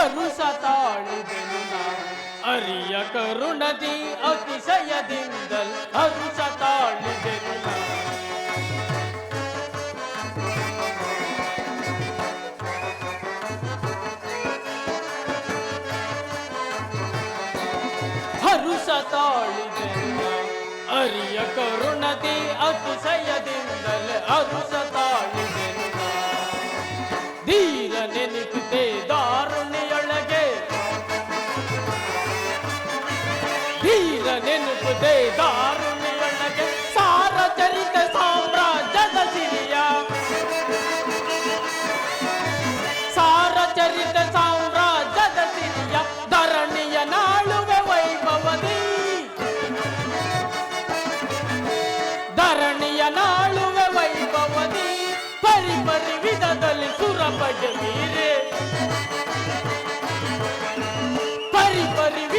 ಹರುಷ ತಾಳಿದೆನು ನಾ ಅರಿಯ ಕರುಣದಿ ಅತಿಶಯದಿಂದಲ್ ಹರುಷ ತಾಳಿದೆನು ನಾ ಹರುಷ ತಾಳಿದೆನು ನಾ ಅರಿಯ ಕರುಣದಿ ಅತಿಶಯದಿಂದಲ್ ಹರುಷ ತಾಳಿದೆನು ನಾ ಧೀರ ನೆನಪಿದೆ ದಾರುಣಿಯೊಳಗೆ ನೆನಪಿದೆ ದಾರುಣಿಯೊಳಗೆ ಸಾರಚರಿತ ಸಾಮ್ರಾಜ್ಯದ ಸಿರಿಯ ಸಾರಚರಿತ ಸಾಮ್ರಾಜ್ಯದ ಸಿರಿಯ ಧರಣಿಯ ನಾಳುವೆ ವೈಭವದಿ ಧರಣಿಯ ನಾಳುವೆ ವೈಭವದಿ ಪರಿ ಪರಿ ವಿಧದಲ್ಲಿ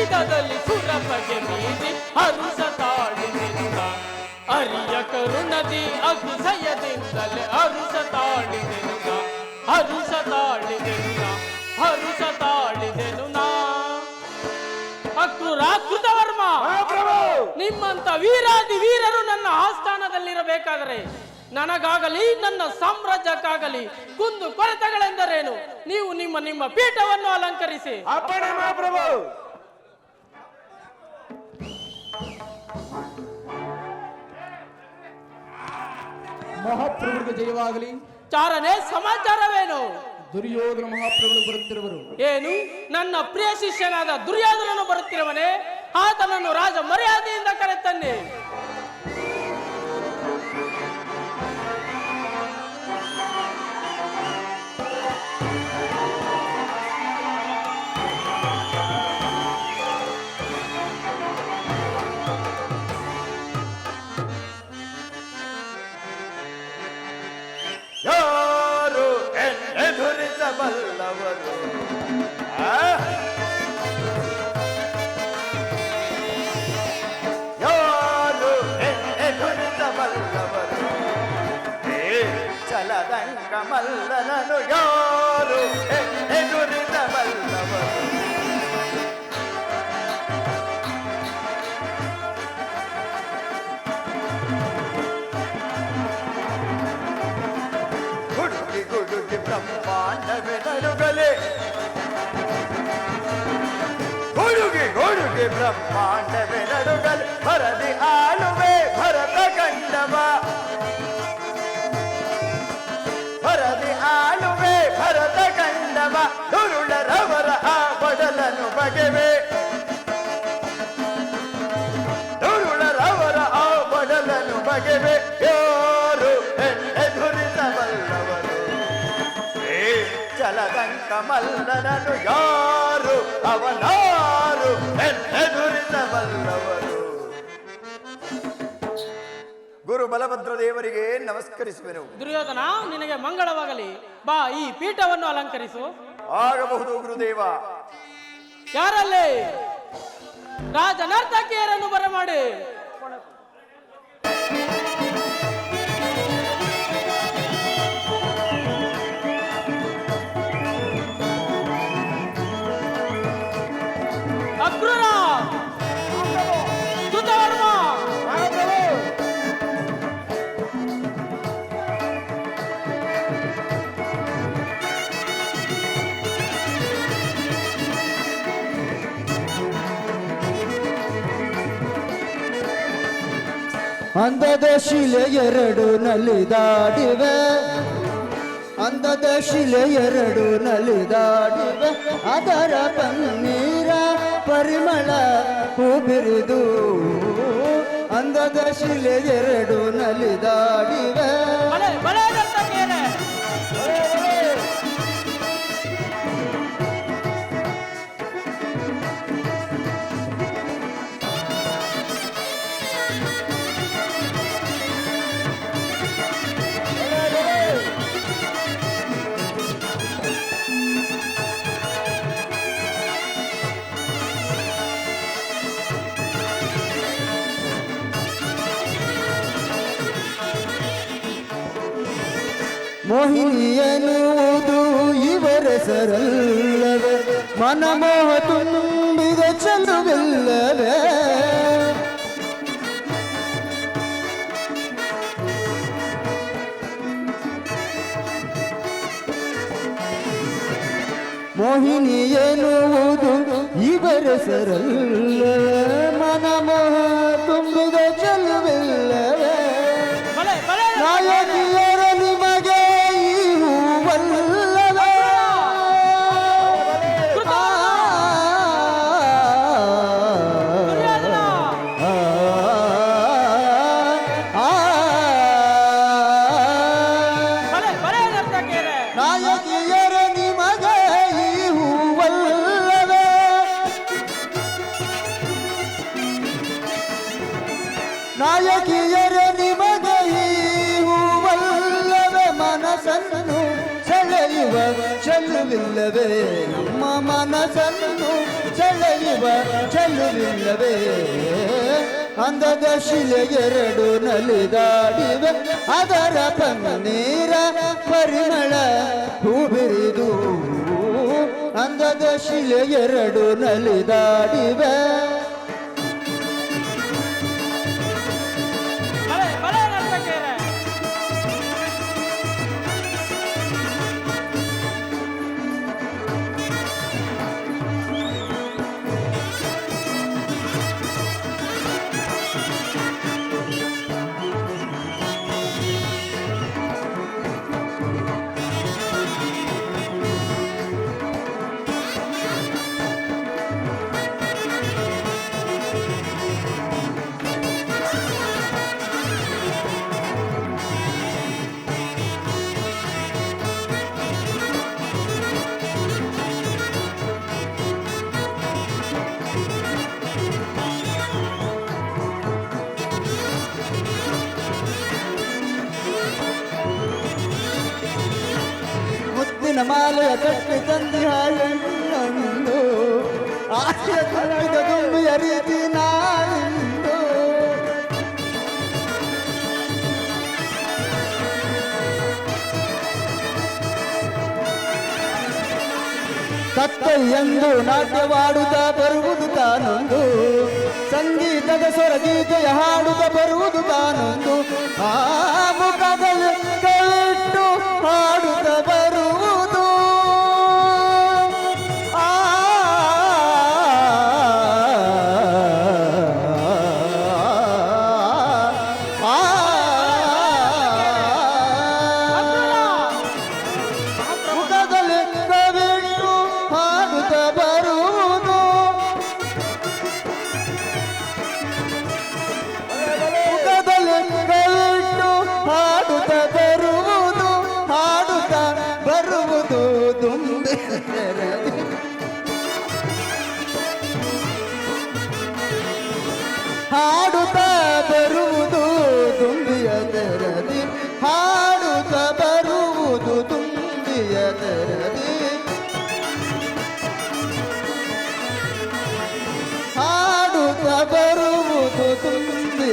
ಪರಿ ಸುರಪಗೆ ಮೀರಿ ಹರುಷ ತಾಳಿನಿಂದ ಅರಿಯ ಕರುಣದಿ ಅತಿಶಯದಿಂದಲೇ ಹರುಷ ತಾಳಿದೆನುಗ ಹರುಷ ತಾಳಿದೆನುಗ ಹರುಷ ತಾಳಿದೆನು ನಾ ಅಕ್ರೂರ ವರ್ಮ ನಿಮ್ಮಂತ ವೀರಾದಿ ವೀರರು ನನ್ನ ಆಸ್ಥಾನದಲ್ಲಿರಬೇಕಾದರೆ ನನಗಾಗಲಿ ನನ್ನ ಸಾಮ್ರಾಜ್ಯಕ್ಕಾಗಲಿ ಕುಂದು ಕೊರತೆಗಳೆಂದರೇನು? ನೀವು ನಿಮ್ಮ ನಿಮ್ಮ ಪೀಠವನ್ನು ಅಲಂಕರಿಸಿ. ಅಪ್ಪಣೆ ಮಹಾಪ್ರಭು ಜಯವಾಗಲಿ. ಚಾರನೇ ಸಮಾಚಾರವೇನು? ದುರ್ಯೋಧನ ಮಹಾಪ್ರಭುಗಳು ಬರುತ್ತಿರುವರು. ಏನು? ನನ್ನ ಪ್ರಿಯ ಶಿಷ್ಯನಾದ ದುರ್ಯೋಧನನು ಬರುತ್ತಿರುವನೆ ಆತನನ್ನು ರಾಜ ಮರ್ಯಾದೆಯಿಂದ ಕರೆತನ್ನಿ. ಗುಡುಗಿ ಬ್ರಹ್ಮಾಂಡವೇ ನಡುಗಲೆ ಭರದಿ ಆಳುವೆ ಭರತ ಕಂಡವ ಭರದಿ ಆಳುವೆ ಭರತ ಕಂಡವ ದುರುಳರವರ ಆ ಬಡಲನು ಬಗೆವೆ ದುರುಳರವರ ಆ ಬಡಲನು ಬಗೆವೆ ಯಾರು ಚಲದಂಕ ಮಲ್ಲನನು ಯಾರು? ಅವನಾರು? ಎದುರಿಸಬಲ್ಲವರು ಗುರು ಬಲಭದ್ರ ದೇವರಿಗೆ ನಮಸ್ಕರಿಸುವೆನು. ದುರ್ಯೋಧನ ನಿನಗೆ ಮಂಗಳವಾಗಲಿ. ಬಾ ಈ ಪೀಠವನ್ನು ಅಲಂಕರಿಸು. ಆಗಬಹುದು ಗುರುದೇವ. ಯಾರಲ್ಲಿ? ರಾಜನರ್ತಕಿಯರನ್ನು ಬರಮಾಡಿ. ಅಂದದ ಶಿಲೆ ಎರಡು ನಲಿದಾಡಿವೆ ಅಂದದ ಶಿಲೆ ಎರಡು ನಲಿದಾಡಿವೆ ಅದರ ಪನ್ನೀರ ಪರಿಮಳ ಹೂಬಿರಿದು. ಅಂದದ ಶಿಲೆ ಎರಡು ನಲಿದಾಡಿವೆ ಮೋಹಿನಿ ಎನ್ನುವುದು ಇವರ ಸರಲ್ಲವೇ ಮನಮೋಹ ತುಂಬಿದ ಚೆಲುವಿಲ್ಲವೇ ಮೋಹಿನಿ ಎನ್ನುವುದು ಇವರಸರಲ್ಲ ಮನಮೋಹ ತುಂಬಿದ ಚೆಲುವಿಲ್ಲವೇ ಚೆಲುವಿಲ್ಲವೇ ನಮ್ಮ ಮನಸ್ಸನ್ನು ಸೆಳೆಯುವ ಚೆಲುವಿಲ್ಲವೇ? ಅಂದದ ಶಿಲೆ ಎರಡು ನಲಿದಾಡಿವೆ ಅದರ ಪನ್ನೀರ ಪರಿಮಳ ಹೂಬಿರಿದು. ಅಂದದ ಶಿಲೆ ಎರಡು ನಲಿದಾಡಿವೆ ಕಟ್ಟಿ ತಂದಿ ಎಂದು ನಾಟ್ಯವಾಡುತ್ತ ಬರುವುದು ತಾನೊಂದು. ಸಂಗೀತದ ಸ್ವರ ಗೀತೆಯ ಹಾಡುತ್ತ ಬರುವುದು ತಾನೊಂದು. ಆ ಮುಖದಲ್ಲಿ ಕೈಟ್ಟು ಹಾಡುತ್ತ ಬರುವುದು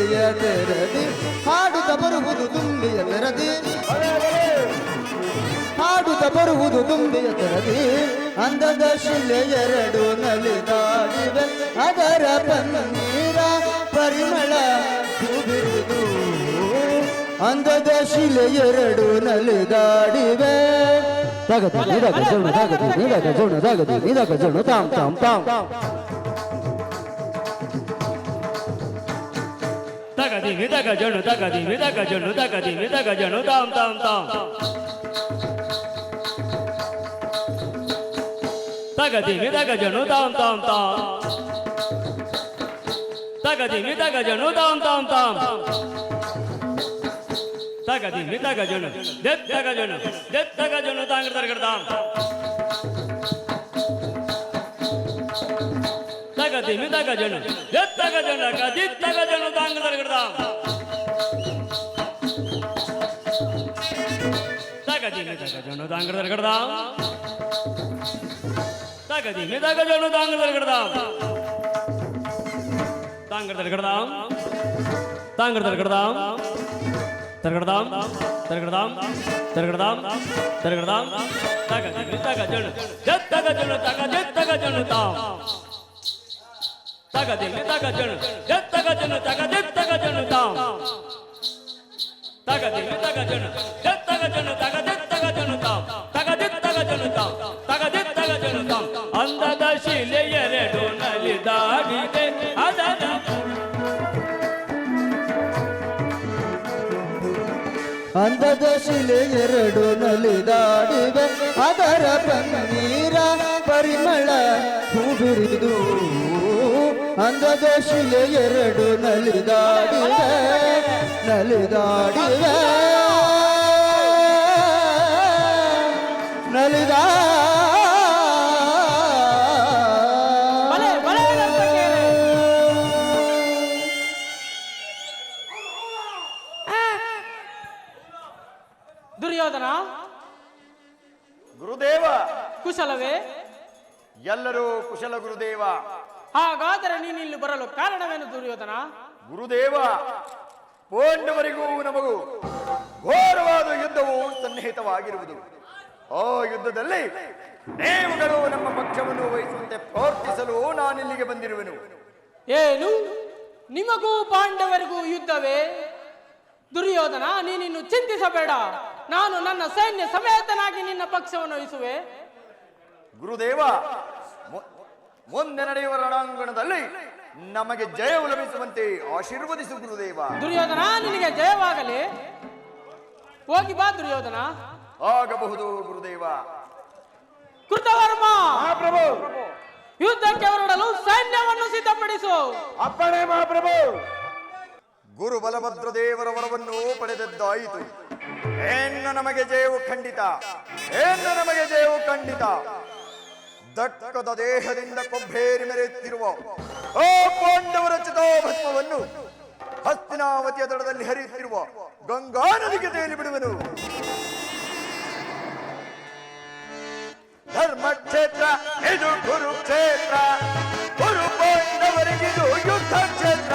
ತುಂಬಿಯ ತೆರದಿ, ಹಾಡುತ್ತ ಬರುವುದು ತುಂಬಿಯ ತೆರದಿ. ಹಾಡುತ್ತ ಬರುವುದು ತುಂಬಿಯ ತೆರದಿ. ಅಂದದ ಶಿಲೆ ಎರಡು ನಲಿದಾಡಿವೆ ಅದರ ಪನ್ನೀರ ಪರಿಮಳ ಹೂಬಿರುವುದು ಅಂದದ ಶಿಲೆ ಎರಡು ನಲಿದಾಡಿವೆ ನಿದಗ ಜೋಣ ತಗದು ನಿದಗ ಜೋಣ ತಗದು ನಿದಗ ಜೋಣ ತಾಮ್ ತಾಮ್ ತಾಮ್. taka di me taka jano taka di jano taka di jano tam tam tam taka di jano tam tam tam taka di jano tam tam tam taka di me jano det taka jano det tangar tangar tam ತಗದಿ ಮಿದಗ ಜಣು ತಾಂಗ್ರ ತರಗಡ್ದಾಮ್ ತಾಂಗ್ರ ತರಗಡ್ದಾಮ್ ತಾಂಗ್ರ ತರಗಡ್ದಾಮ್ ತರಗಡದಾಂ ತರಗಡದಾಂ ತರಗಡದಾಂ ತರಗಡದಾಂ ತಗ ದಿವಿ ತಗ ಜಣು ಜತ್ ತಗ ಜಣು ತಗ ಜತ್ ತಗ ಜಣು ತಾಂ ತಗ ದಿವಿ ತಗ ಜಣು ಜತ್ ತಗ ಜಣು ತಗ ಜತ್ ತಗ ಜಣು ತಾಂ ತಗ ದಿವಿ ತಗ ಜಣು ಜತ್ ತಗ ಜಣು ತಗ ಜತ್ ತಗ ಜಣು ತಾಂ ತಗ ಜತ್ ತಗ ಜಣು ತಾಂ ತಗ ಜತ್ ತಗ ಜಣು ತಾಂ ಅಂದದ ಶಿಲೆ ಎರಡು ನಲಿದಾಡಿದೆ ಅದರ ಅಂದದ ಶಿಲೆ ಎರಡು ನಲಿದಾಡಿವೆ ಅದರ ಪನ್ನೀರ, ಪರಿಮಳ ಹೂಬಿರಿದು. ಅಂದದ ಎರಡು ನಲಿದಾಡಿವೆ ನಲಿದಾಡಿವೆ ಪಾಂಡವರಿಗೂ ನಮಗೂ ಘೋರವಾದ ಯುದ್ಧವು ಸನ್ನಿಹಿತವಾಗಿರುವುದು. ಆ ಯುದ್ಧದಲ್ಲಿ ದೇವಗಳು ನಮ್ಮ ಪಕ್ಷವನ್ನು ವಹಿಸುವಂತೆ ಪ್ರಾರ್ಥಿಸಲು ನಾನಿಲ್ಲಿಗೆ ಬಂದಿರುವೆನು. ಏನು? ನಿಮಗೂ ಪಾಂಡವರಿಗೂ ಯುದ್ಧವೇ? ದುರ್ಯೋಧನ ನೀನಿನ್ನು ಚಿಂತಿಸಬೇಡ. ನಾನು ನನ್ನ ಸೈನ್ಯ ಸಮೇತನಾಗಿ ನಿನ್ನ ಪಕ್ಷವನ್ನು ವಹಿಸುವೆ. ಗುರುದೇವ ಮುಂದೆ ನಡೆಯುವ ರಣಾಂಗಣದಲ್ಲಿ ನಮಗೆ ಜಯ ಲಭಿಸುವಂತೆ ಆಶೀರ್ವದಿಸು ಗುರುದೇವ. ದುರ್ಯೋಧನ ನಿನಗೆ ಜಯವಾಗಲಿ. ಹೋಗಿ ಬಾ ದುರ್ಯೋಧನ. ಆಗಬಹುದು ಗುರುದೇವ. ಕೃತವರ್ಮ! ಮಹಾಪ್ರಭು! ಯುದ್ಧಕ್ಕೆ ಹೊರಡಲು ಸೈನ್ಯವನ್ನು ಸಿದ್ಧಪಡಿಸು. ಅಪ್ಪಣೆ ಮಹಾಪ್ರಭು! ಗುರು ಬಲಭದ್ರ ದೇವರ ವರವನ್ನು ಪಡೆದದ್ದಾಯಿತು. ಏನು ನಮಗೆ ಜಯವು ಖಂಡಿತ. ಏನು ನಮಗೆ ಜಯವು ಖಂಡಿತ. ದಟ್ಟದ ದೇಹದಿಂದ ಕೊಬ್ಬೇರಿ ಮೆರೆಯುತ್ತಿರುವ ಆ ಪಾಂಡವರ ಚಿತಾಭಸ್ಮವನ್ನು ಹಸ್ತಿನಾವತಿಯ ದಡದಲ್ಲಿ ಹರಿಯುತ್ತಿರುವ ಗಂಗಾ ನದಿಗೆ ತೇಲಿ ಬಿಡುವನು. ಧರ್ಮಕ್ಷೇತ್ರ, ಇದು ಕುರುಕ್ಷೇತ್ರ. ಕುರು ಪಾಂಡವರಿಗಿದು ಯುದ್ಧ ಕ್ಷೇತ್ರ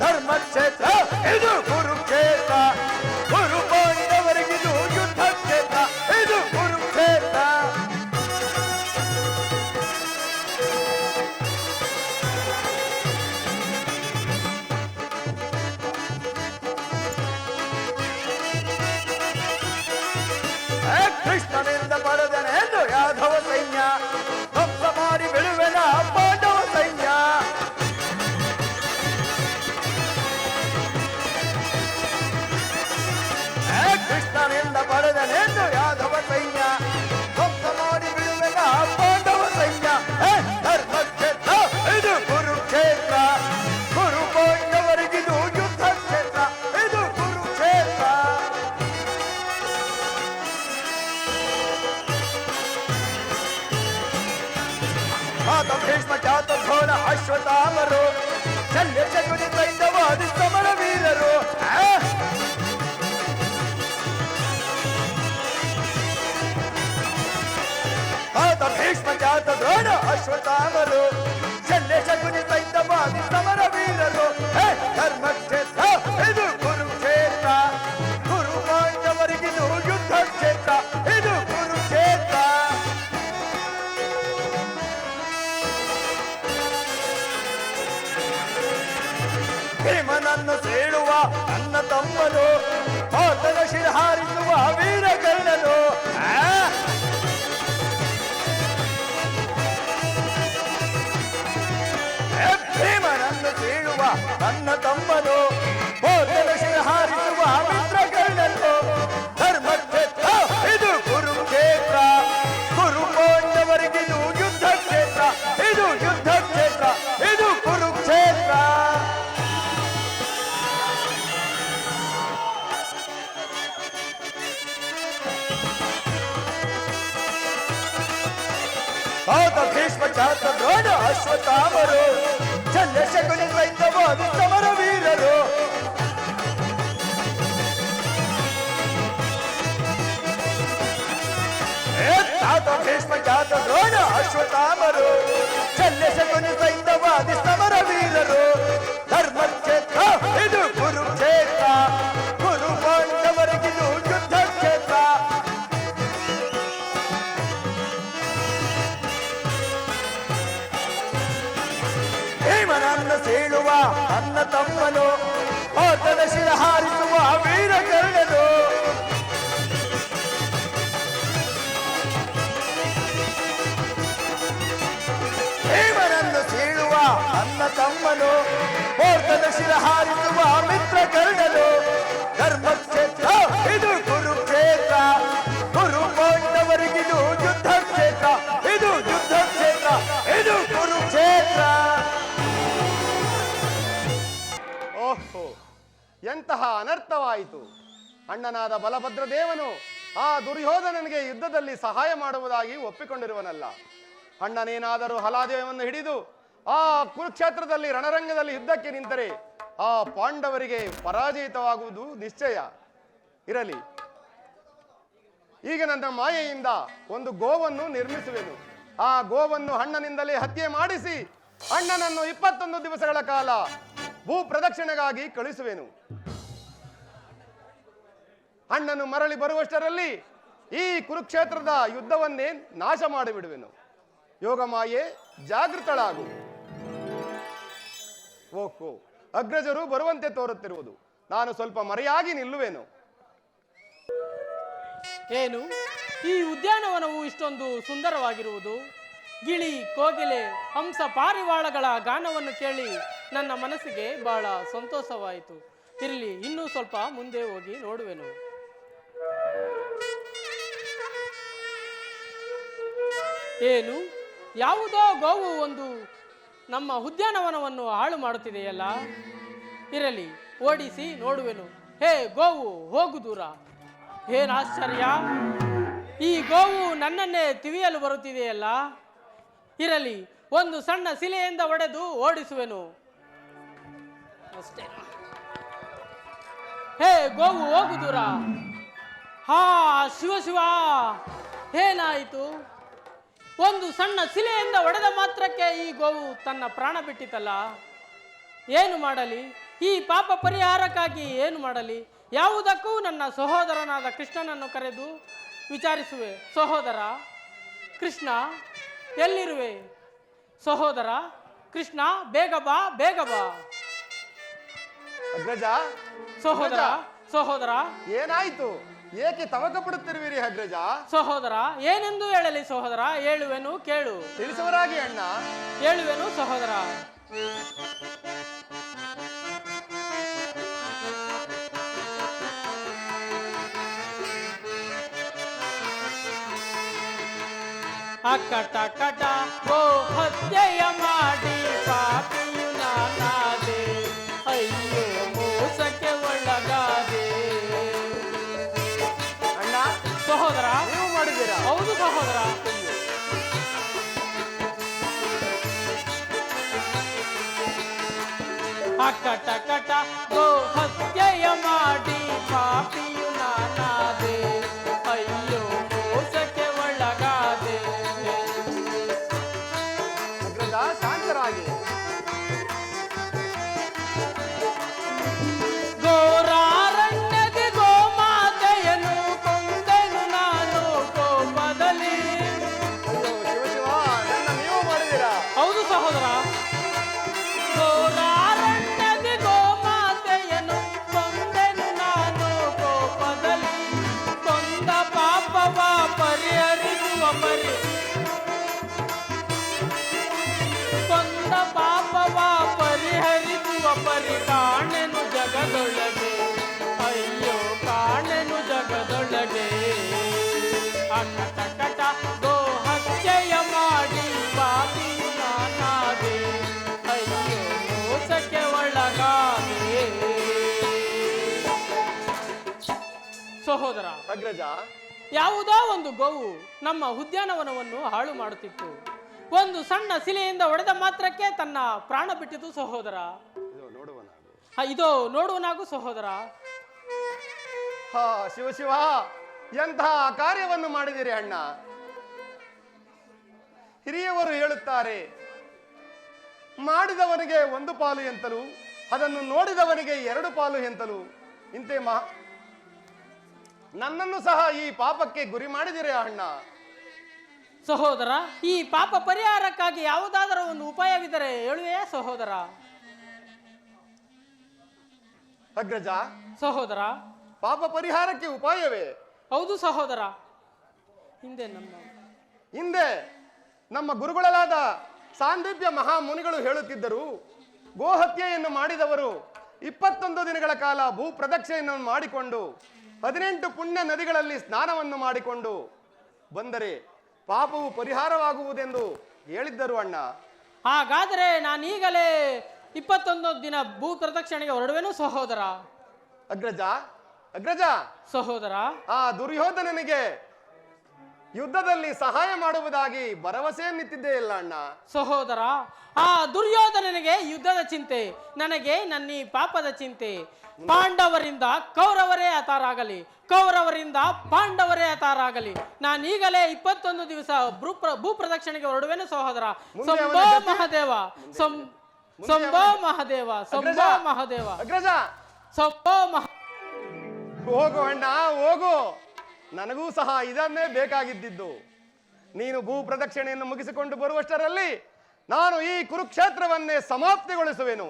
ಧರ್ಮ ಧರ್ಮಕ್ಷೇತ್ರ, ಇದು ख्यात भीष्म ख्यात घोर अश्वतामरो शल्य चतुर दैंदवादि समर वीररो ख्यात भीष्म ख्यात घोर अश्वतामरो शल्य चतुर दैंदवादि समर वीररो धर्म क्षेत्र ನನ್ನ ತಮ್ಮನು ಆತನ ಶಿರ ಏ ತಾತ ಭೀಷ್ಮ ಜಾತ ದ್ರೋಣ ಅಶ್ವ ಅಶ್ವತ್ಥಾಮರು ಶಲ್ಯ ಶಕುನಿ ಸೈನ್ಯವಾದಿ ಸಮರ ವೀರರು ಧರ್ಮಕ್ಷೇತ್ರ ಇದು ಕುರುಕ್ಷೇತ್ರ ಕುರು ಪಾಂಡವರಿಗಿದು ಯುದ್ಧ ಕ್ಷೇತ್ರ ಭೀಮನನ್ನ ಸೀಳುವ ಅನ್ನ ತಮ್ಮನು ಆತನ ಶಿರ ಹಾರಿಸುವ ಅನ್ನ ತಮ್ಮನು ಮೋರ್ತದ ಶಿರ ಹಾರಿಸುವ ಮಿತ್ರ ಕರ್ಣನು. ಧರ್ಮಕ್ಷೇತ್ರ, ಇದು ಕುರುಕ್ಷೇತ್ರ. ಗುರು ಪಾಂಡವರಿಗಿದು ಯುದ್ಧ ಕ್ಷೇತ್ರ ಇದು ಯುದ್ಧ ಕ್ಷೇತ್ರ ಇದು ಕುರುಕ್ಷೇತ್ರ. ಓಹೋ, ಎಂತಹ ಅನರ್ಥವಾಯಿತು. ಅಣ್ಣನಾದ ಬಲಭದ್ರ ದೇವನು ಆ ದುರ್ಯೋಧನನಿಗೆ ಯುದ್ಧದಲ್ಲಿ ಸಹಾಯ ಮಾಡುವುದಾಗಿ ಒಪ್ಪಿಕೊಂಡಿರುವನಲ್ಲ. ಅಣ್ಣನೇನಾದರೂ ಹಲಾದೇವವನ್ನು ಹಿಡಿದು ಆ ಕುರುಕ್ಷೇತ್ರದಲ್ಲಿ ರಣರಂಗದಲ್ಲಿ ಯುದ್ಧಕ್ಕೆ ನಿಂತರೆ ಆ ಪಾಂಡವರಿಗೆ ಪರಾಜಿತವಾಗುವುದು ನಿಶ್ಚಯ. ಇರಲಿ. ಈಗ ನನ್ನ ಮಾಯೆಯಿಂದ ಒಂದು ಗೋವನ್ನು ನಿರ್ಮಿಸುವೆನು. ಆ ಗೋವನ್ನು ಅಣ್ಣನಿಂದಲೇ ಹತ್ಯೆ ಮಾಡಿಸಿ ಅಣ್ಣನನ್ನು ಇಪ್ಪತ್ತೊಂದು ದಿವಸಗಳ ಕಾಲ ಭೂ ಪ್ರದಕ್ಷಿಣೆಗಾಗಿ ಕಳಿಸುವೆನು. ಅಣ್ಣನು ಮರಳಿ ಬರುವಷ್ಟರಲ್ಲಿ ಈ ಕುರುಕ್ಷೇತ್ರದ ಯುದ್ಧವನ್ನೇ ನಾಶ ಮಾಡಿಬಿಡುವೆನು. ಯೋಗಮಾಯೆ ಜಾಗೃತಳಾಗು. ಓಹೋ. ಅಗ್ರಜರು ಬರುವಂತೆ ತೋರುತ್ತಿರುವುದು. ನಾನು ಸ್ವಲ್ಪ ಮರೆಯಾಗಿ ನಿಲ್ಲುವೆನು. ಏನು? ಈ ಉದ್ಯಾನವನವು ಇಷ್ಟೊಂದು ಸುಂದರವಾಗಿರುವುದು. ಗಿಳಿ, ಕೋಗಿಲೆ, ಹಂಸ ಪಾರಿವಾಳಗಳ ಗಾನವನ್ನು ಕೇಳಿ ನನ್ನ ಮನಸ್ಸಿಗೆ ಬಹಳ ಸಂತೋಷವಾಯಿತು. ಇರಲಿ, ಇನ್ನೂ ಸ್ವಲ್ಪ ಮುಂದೆ ಹೋಗಿ ನೋಡುವೆನು. ಏನು? ಯಾವುದೋ ಗೋವು ಒಂದು ನಮ್ಮ ಉದ್ಯಾನವನವನ್ನು ಹಾಳು ಮಾಡುತ್ತಿದೆಯಲ್ಲ? ಇರಲಿ, ಓಡಿಸಿ ನೋಡುವೆನು. ಹೇ ಗೋವು, ಹೋಗು ದೂರ. ಏನ್ ಆಶ್ಚರ್ಯ ಈ ಗೋವು ನನ್ನನ್ನೇ ತಿವಿಯಲು ಬರುತ್ತಿದೆಯಲ್ಲ? ಇರಲಿ, ಒಂದು ಸಣ್ಣ ಶಿಲೆಯಿಂದ ಒಡೆದು ಓಡಿಸುವೆನು. ಅಷ್ಟೇ. ಹೇ ಗೋವು, ಹೋಗು ದೂರ. ಹಾ, ಶಿವ ಶಿವ, ಏನಾಯಿತು? ಒಂದು ಸಣ್ಣ ಶಿಲೆಯಿಂದ ಒಡೆದ ಮಾತ್ರಕ್ಕೆ ಈ ಗೋವು ತನ್ನ ಪ್ರಾಣ ಬಿಟ್ಟಿತಲ್ಲ? ಏನು ಮಾಡಲಿ? ಈ ಪಾಪ ಪರಿಹಾರಕ್ಕಾಗಿ ಏನು ಮಾಡಲಿ? ಯಾವುದಕ್ಕೂ ನನ್ನ ಸಹೋದರನಾದ ಕೃಷ್ಣನನ್ನು ಕರೆದು ವಿಚಾರಿಸುವೆ. ಸಹೋದರ ಕೃಷ್ಣ ಎಲ್ಲಿರುವೆ? ಸಹೋದರ ಕೃಷ್ಣ ಬೇಗ ಬಾ ಬೇಗ ಬಾ. ಸಹೋದರ ಸಹೋದರ. ಏನಾಯ್ತು? ಏಕೆ ತವಕ ಪಡುತ್ತಿರುವಿರಿ ಹಗ್ರಜ? ಸಹೋದರ ಏನೆಂದು ಹೇಳಲಿ ಸಹೋದರ? ಹೇಳುವೆನು ಕೇಳು. ತಿಳಿಸುವರಾಗಿ ಅಣ್ಣ. ಹೇಳುವೆನು ಸಹೋದರ. ಅಕ್ಕಟ ಕಟ ಗೋ ಹತ್ಯೆಯ ಮಾಡಿ ಪಾಪಿಯು ನಾನಾದೆ. ಅಯ್ಯೋ ಮೋಸಕ್ಕೆ ಒಳಗಾದೆ. ಸಹೋದರ? ನೀವು ಮಾಡಿದ್ದೀರಾ? ಹೌದು ಸಹೋದರ. ಅಕ್ಕಟ ಕಟ ಗೋ ಹತ್ಯೆಯ ಮಾಡಿ ಪಾಪಿಯು ನಾನಾದೆ. ಅಯ್ಯೋ. ಸಹೋದರ ಅಗ್ರಜ. ಯಾವುದೋ ಒಂದು ಗೋವು ನಮ್ಮ ಉದ್ಯಾನವನವನ್ನು ಹಾಳು ಮಾಡುತ್ತಿತ್ತು. ಒಂದು ಸಣ್ಣ ಶಿಲೆಯಿಂದ ಒಡೆದ ಮಾತ್ರಕ್ಕೆ ತನ್ನ ಪ್ರಾಣ ಬಿಟ್ಟಿತು ಸಹೋದರ. ಇದು ನೋಡುವನಾಗು. ಸಹೋದರ. ಹಾ ಶಿವ ಶಿವ ಎಂತಹ ಕಾರ್ಯವನ್ನು ಮಾಡಿದಿರಿ ಅಣ್ಣ? ಹಿರಿಯವರು ಹೇಳುತ್ತಾರೆ ಮಾಡಿದವನಿಗೆ ಒಂದು ಪಾಲು ಎಂತಲು ಅದನ್ನು ನೋಡಿದವನಿಗೆ ಎರಡು ಪಾಲು ಎಂತಲು. ಇಂತೆ ಮಹಾ ನನ್ನನ್ನು ಸಹ ಈ ಪಾಪಕ್ಕೆ ಗುರಿ ಮಾಡಿದಿರೇ ಅಣ್ಣ. ಸಹೋದರ ಈ ಪಾಪ ಪರಿಹಾರಕ್ಕಾಗಿ ಯಾವುದಾದರೂ ಒಂದು ಉಪಾಯವಿದ್ದರೆ ಹೇಳುವೆಯೇ ಸಹೋದರ. ಅಗ್ರಜ ಸಹೋದರ. ಪಾಪ ಪರಿಹಾರಕ್ಕೆ ಉಪಾಯವೇ? ಹೌದು ಸಹೋದರ. ಹಿಂದೆ ನಮ್ಮ ಹಿಂದೆ ನಮ್ಮ ಗುರುಗಳಾದ ಸಾಂದೀಪ್ಯ ಮಹಾಮುನಿಗಳು ಹೇಳುತ್ತಿದ್ದರು ಗೋಹತ್ಯೆಯನ್ನು ಮಾಡಿದವರು ಇಪ್ಪತ್ತೊಂದು ದಿನಗಳ ಕಾಲ ಭೂ ಪ್ರದಕ್ಷಿಣೆಯನ್ನು ಮಾಡಿಕೊಂಡು ಹದಿನೆಂಟು ಪುಣ್ಯ ನದಿಗಳಲ್ಲಿ ಸ್ನಾನವನ್ನು ಮಾಡಿಕೊಂಡು ಬಂದರೆ ಪಾಪವು ಪರಿಹಾರವಾಗುವುದೆಂದು ಹೇಳಿದ್ದರು ಅಣ್ಣ. ಹಾಗಾದರೆ ನಾನೀಗಲೇ ಇಪ್ಪತ್ತೊಂದು ದಿನ ಭೂ ಪ್ರದಕ್ಷಿಣೆಗೆ ಹೊರಡುವೆನು ಸಹೋದರ? ಅಗ್ರಜ ಅಗ್ರಜ. ಸಹೋದರ? ಆ ದುರ್ಯೋಧನನಿಗೆ ಯುದ್ಧದಲ್ಲಿ ಸಹಾಯ ಮಾಡುವುದಾಗಿ ಭರವಸೆ ನಿಂತಿದ್ದೇ ಇಲ್ಲ ಅಣ್ಣ. ಸಹೋದರ ಆ ದುರ್ಯೋಧನನಿಗೆ ಯುದ್ಧದ ಚಿಂತೆ ನನಗೆ ನನ್ನ ಈ ಪಾಪದ ಚಿಂತೆ. ಪಾಂಡವರಿಂದ ಕೌರವರೇ ಹತಾರಾಗಲಿ ಕೌರವರಿಂದ ಪಾಂಡವರೇ ಹತಾರಾಗಲಿ. ನಾನೀಗಲೇ ಇಪ್ಪತ್ತೊಂದು ದಿವಸ ಭೂ ಭೂಪ್ರದಕ್ಷಿಣೆಗೆ ಹೊರಡುವೆನು ಸಹೋದರ. ಸಂಭೋ ಮಹಾದೇವ ಸಂಭೋ ಮಹಾದೇವ ಸಂಭೋ ಮಹಾದೇವ. ಸಂಭೋ ಮಹ ಹೋಗು ಅಣ್ಣ ಹೋಗು. ನನಗೂ ಸಹ ಇದನ್ನೇ ಬೇಕಾಗಿದ್ದಿದ್ದು. ನೀನು ಭೂ ಪ್ರದಕ್ಷಿಣೆಯನ್ನು ಮುಗಿಸಿಕೊಂಡು ಬರುವಷ್ಟರಲ್ಲಿ ನಾನು ಈ ಕುರುಕ್ಷೇತ್ರವನ್ನೇ ಸಮಾಪ್ತಿಗೊಳಿಸುವೆನು.